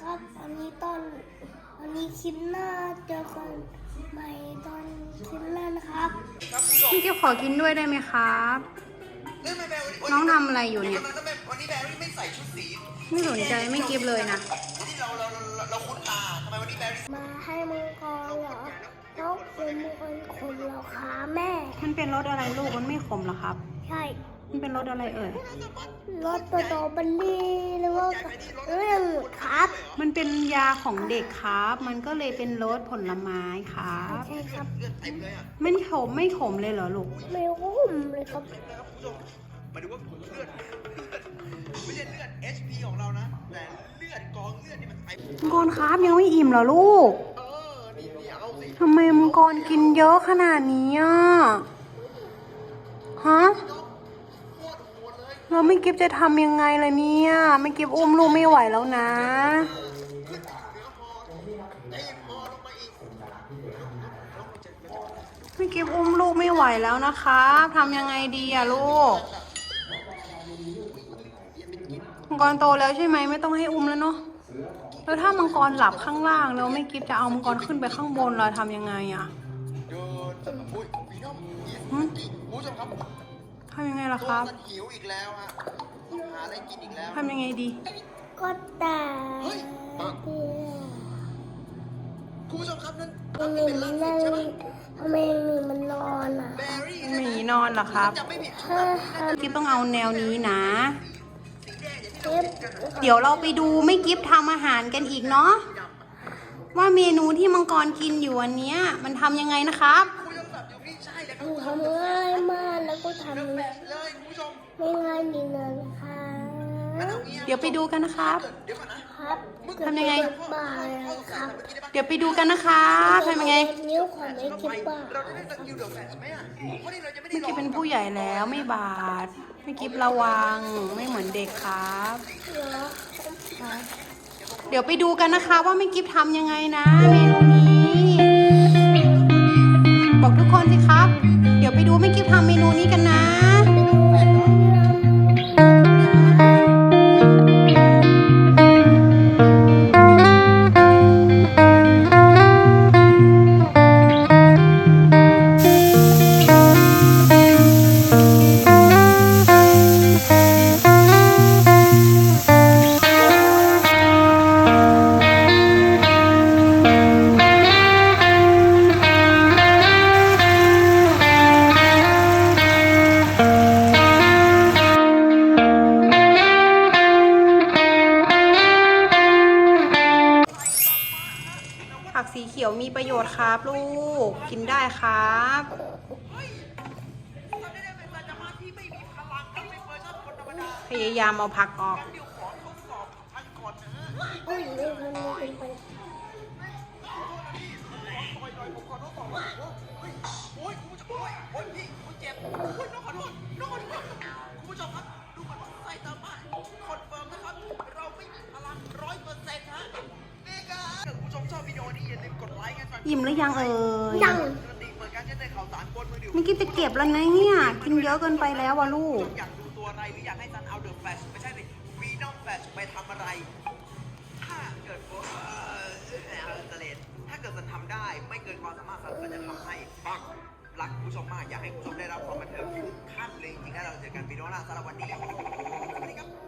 ครับ อันนี้ตอนอันนี้คลิปหน้าเจอกันใหม่ตอนคลิปหน้านะครับพี่กิ๊ฟขอกินด้วยได้ไหมครับเฮ้ยทำไมแบร์วันน้องทำอะไรอยู่เนี่ยทำไมทำไมวันนี้แบรี่ไม่ใส่ชุดสีไม่สนใจไม่กิฟเลยนะที่เราเราเราเราคุ้นตาทำไมวันนี้แบรี่มาให้มังกรเหรอ แล้วเป็นมังกรคนเหรอคะแม่ มันเป็นรสอะไรลูกมันไม่ขมเหรอครับ ใช่ มันเป็นรสอะไรเอ่ยรสสตรอเบอรี่หรือว่าเรื่องครับ มันเป็นยาของเด็กครับ มันก็เลยเป็นรสผลไม้ครับ ใช่ครับเลือดเต็มเลยอะมันขมไม่ขมเลยเหรอลูก ไม่รู้เลยครับนะครับคุณผู้ชมหมายถึงว่าเลือดเลือดไม่ใช่เลือด HP ของเรานะ แต่เลือดกองเลือดนี่มันไอมังกรครับยังไม่อิ่มเหรอลูก ทำไมมังกรกินเยอะขนาดนี้อะ ฮะ เราไม่กิฟจะทำยังไงล่ะเนี่ย ไม่กิฟอุ้มลูกไม่ไหวแล้วนะ ไม่กิฟอุ้มลูกไม่ไหวแล้วนะครับทำยังไงดีอะลูกมังกรโตแล้วใช่ไหมไม่ต้องให้อุ้มแล้วเนาะ แล้วถ้ามังกรหลับข้างล่างแล้วไม่กิฟจะเอามังกรขึ้นไปข้างบนเราทำยังไงอะทำยังไงล่ะครับทำยังไงดี ก็ตายคุณผู้ชมครับนั่นหมีมันนอนหมีมันนอนอะหมีนอนเหรอครับกิฟต้องเอาแนวนี้นะ เทปเดี๋ยวเราไปดูไม่กิฟทำอาหารกันอีกเนาะว่าเมนูที่มังกรกินอยู่อันเนี้ยมันทำยังไงนะครับคุณผู้ชมแบบอยู่นี่ใช่เลยคหรับนูทำง่ายมากแล้วก็ทำแบไม่บเลยคุณผู้ชมไม่ง่ายดีเลยนะคะงั้นเอางี้เดี๋ยวไปดูกันนะครับ เดี๋ยวก่อนนะครับทำยังไง บายครับเดี๋ยวไปดูกันนะครับทำยังไงนิ้วของไม่คิดว่าเราจะได้สกิลเดอะแฟชไหมอะเพราะนี่เราจะไม่ได้ไม่ลอกิงฟเป็นผู้ใหญ่แล้วไม่บาดไม่กิฟระวังไม่เหมือนเด็กครับเหรอเดี๋ยวไปดูกันนะคะว่าไม่กิฟทำยังไงนะเมนูนี้ มีประโยชน์ครับลูก กินได้ครับ พยายามเอาผักออกอ้ยมันเป็นไป อิ่มหรือยังเอ่ยยังกระดิ่งเปิดการแจ้งเตือนข่าวสารบนมือถือไม่กิฟจะเก็บแล้วนะเนี่ย กินเยอะเกินไปแล้วอะลูก อยากดูตัวอะไรหรืออยากให้ซันเอาเดอะแฟลชไม่ใช่เลยวีนอมแฟลชไปทำอะไร ถ้าเกิดว่าเอ่อเอาเตเลนถ้าเกิดซันทำได้ไม่เกินความสามารถซันก็จะทำให้ปังรักคุณผู้ชมมากอยากให้คุณผู้ชมได้รับความบันเทิงทุกขั้นเลยจริงๆแล้วเราเจอกันปีโน่หน้าสำหรับวันนี้สวัสดีครับ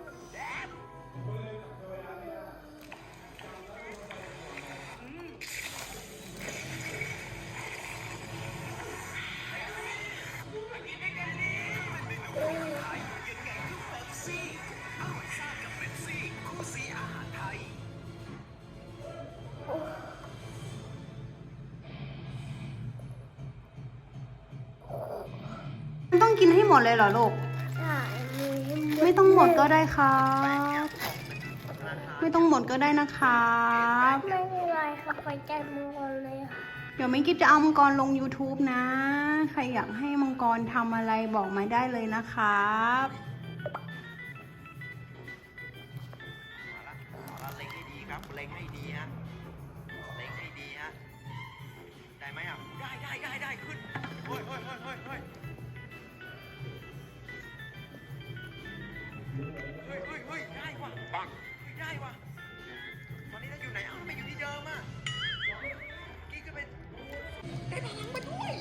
กินให้หมดเลยเหรอลูกใช่ไม่ต้องหมดก็ได้ครับ ไม่ต้องหมดก็ได้นะครับไม่เป็นไรครับไปแจ้งมือก่อนเลยค่ะเดี๋ยวไม่กิฟจะเอามังกรลง YouTube นะ ใครอยากให้มังกรทำอะไรบอกมาได้เลยนะครับมาละเอาละเล็งให้ดีครับเล็งให้ดีฮะเล็งให้ดีฮะได้ไหมอะได้ได้ได้ได้ขึ้นเฮ้ยเฮ้ยเฮ้ยเฮ้ย ได้ว่ะปังได้ว่ะ ตอนนี้เราอยู่ไหนอ้าไมอยู่ที่เดิมอ่กีก็เป็นได้พลังมาด้วย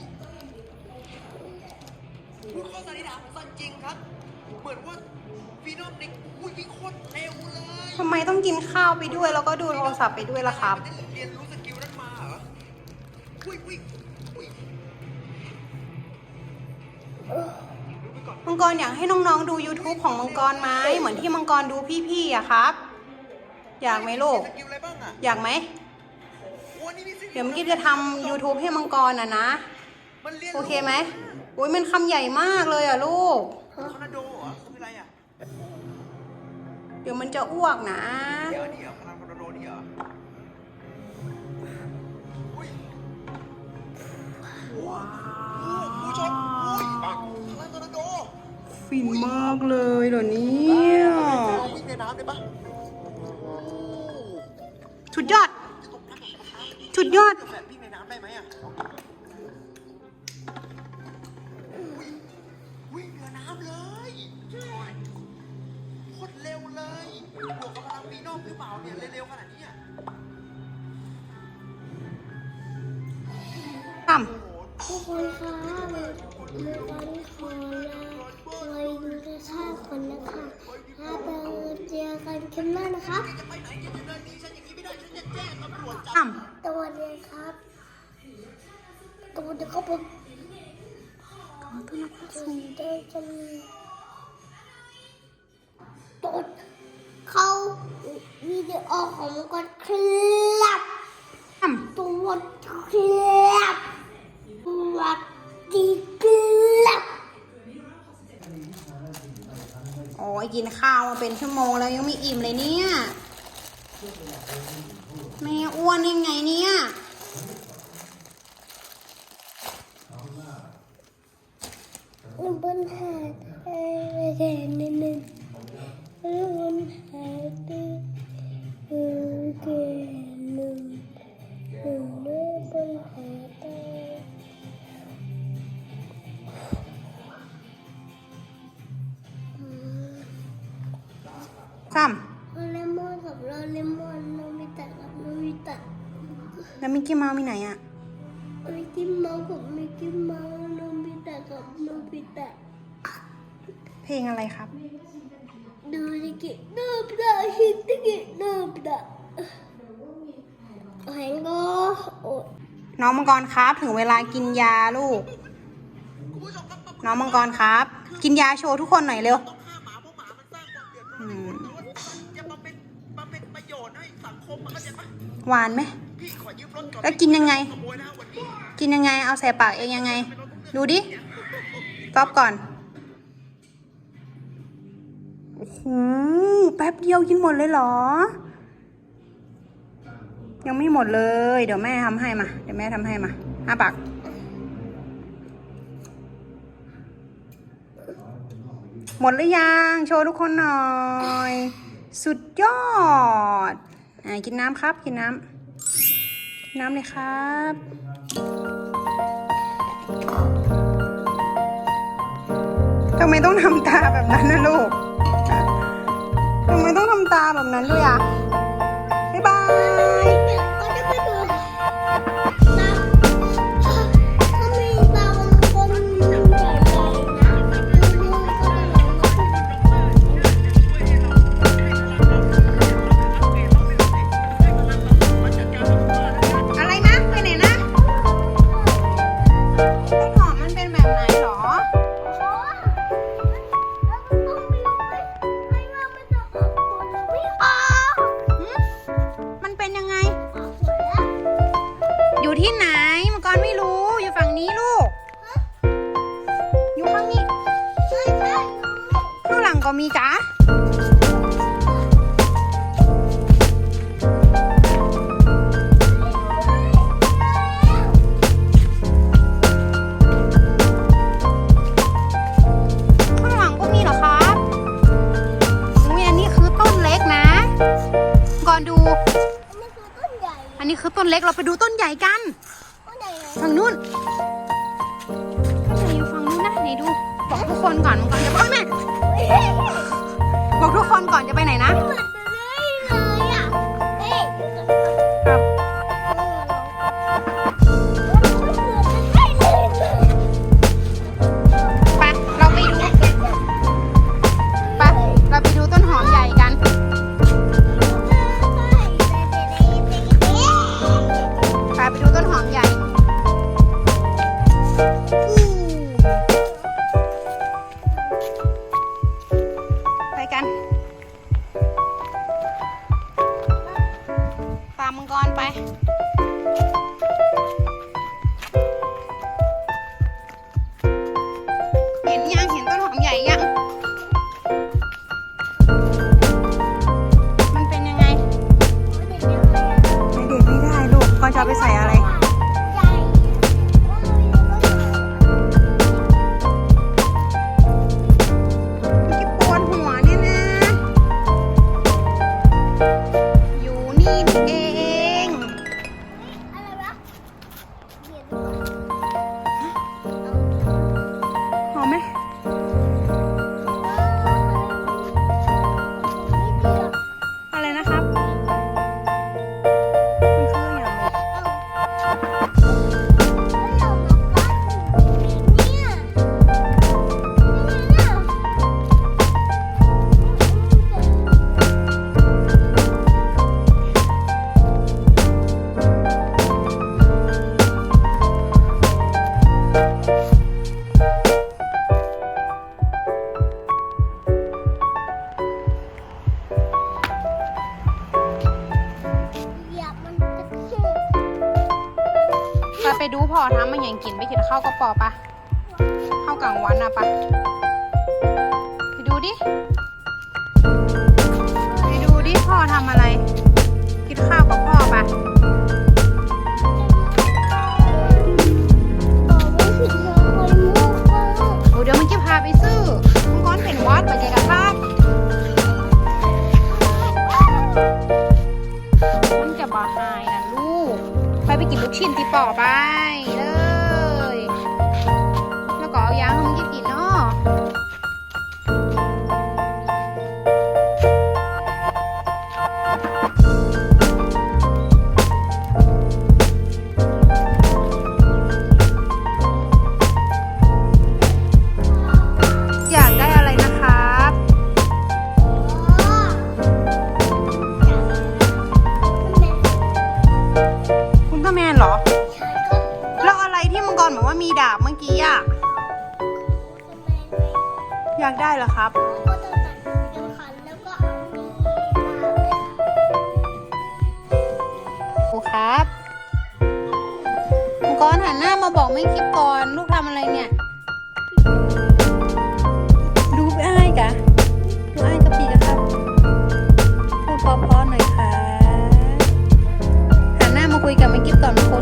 ข้อสันนิานของนจริงครับ เหมือนว่าฟีนอมนิกอุ้คตรร็เลยทำไมต้องกินข้าวไปด้วยแล้วก็ดูโทรศัพท์ไปด้วยล่ะครับ เรียนรู้ รอยากให้น้องๆดู YouTube ของมังกรไหมเหมือนที่มังกรดูพี่ๆอะครับ อยากไหมลูกสกิลอะไรบ้างอะอยากไหมโอ้นี่มีสกิลเดี๋ยวเมื่อกี้จะทำ YouTube ให้มังกรอะนะมันเรียนโอเคไหมอุ้ยมันคำใหญ่มากเลยอะลูกทอร์นาโดเหรอคืออะไรอะเดี๋ยวมันจะอ้วกนะเดี๋ยวนี่เหรอพลังทอร์นาโดนี่เหรออุ้ยว้ ฟินมากเลยเหรอเนี่ยเอาวิ่งในน้ำได้ปะโอ้สุดยอดจะตกน้ำเหรอสุดยอดแฝดวิ่งในน้ำได้ไหมอะอุ้ยวิ่งเหนือน้ำเลยโคตรเร็วเลยบวกกับพลังวีนอมหรือเปล่าเนี่ยเร็วๆขนาดนี้อะทโอ้โหทุกคนคะเมื่อวันขอลาไว้ดู กระชาคนนะคะถ้าเราเจอกันคลิปหน้านะคะจะไปไหนจะเดินหนีฉันอย่างนี้ไม่ได้ฉันจะแจ้งตำรวจจับตัวนี้ครับตัวนี้ก็เป็นถึงได้จะมีตัวเขาวิดีโอของมันก็คลับตัวคลับ กินข้าวมาเป็นชั่วโมงแล้วยังไม่อิ่มเลยเนี่ยแม่อ้วนยังไงเนี่ยมันเป็นหาดไอ้แก่นิดนึงมันหาดไซ้เลมอนกับโรเลมอนโนมิตะกับโนมิตะำแล้วมิกกี้เมาส์มีไหนอะมิกกี้เมาส์กับมิกกี้เมาส์โนมิตะกับโนบิตะ เพลงอะไรครับ ดูดิกิดูปดาฮิตดิกิดูปดาแหงก็โอ้น้องมังกรครับ ถึงเวลากินยาลูกคุณผู้ชมครับน้องมังกรครับ กินยาโชว์ทุกคนหน่อยเร็ว ชน์ให้สังคมมันเข้าใจปะหวานไหม พี่ขอยืมรถก่อนแล้วกินยังไง ขโมยนะวันนี้กินยังไง เอาใส่ปากเองยังไง ดูดิตอบก่อน โอ้โห แป๊บเดียวกินหมดเลยเหรอ ยังไม่หมดเลย เดี๋ยวแม่ทำให้มา เดี๋ยวแม่ทำให้มาอ้าปาก หมดหรือยัง โชว์ทุกคนหน่อย สุดยอดอ่ากินน้ำครับ กินน้ำนน้ำเลยครับ ทำไมต้องทำตาแบบนั้นนะลูก ทำไมต้องทำตาแบบนั้นด้วยอะ ที่ไหนมังกรไม่รู้อยู่ฝั่งนี้ลูก อยู่ข้างนี้ข้างหลังก็มีจ้าข้างหลังก็มีเหรอครับอุ้ยอันนี้คือต้นเล็กนะก่อนดูอันนี้คือต้นเล็กเราไปดูต้นใหญ่กัน คนก่อนมังกรจะไปไหนบอกทุกคนก่อนจะไปไหนนะ ไปดูพ่อทำมันยังกินไปกินข้าวก็ปอปะข้าวกลางวันอะปะไปดูดิ ไปดูดิพ่อทำอะไร ต่ ครับมังกหันหน้ามาบอกไม่คิดก่อน ลูกทำอะไรเนี่ย ดูอ้ายกะดูอ้ายกะปีกะครับพูดพอๆหน่อยค่ะหันหน้ามาคุยกับไม่คิดก่อนมาโค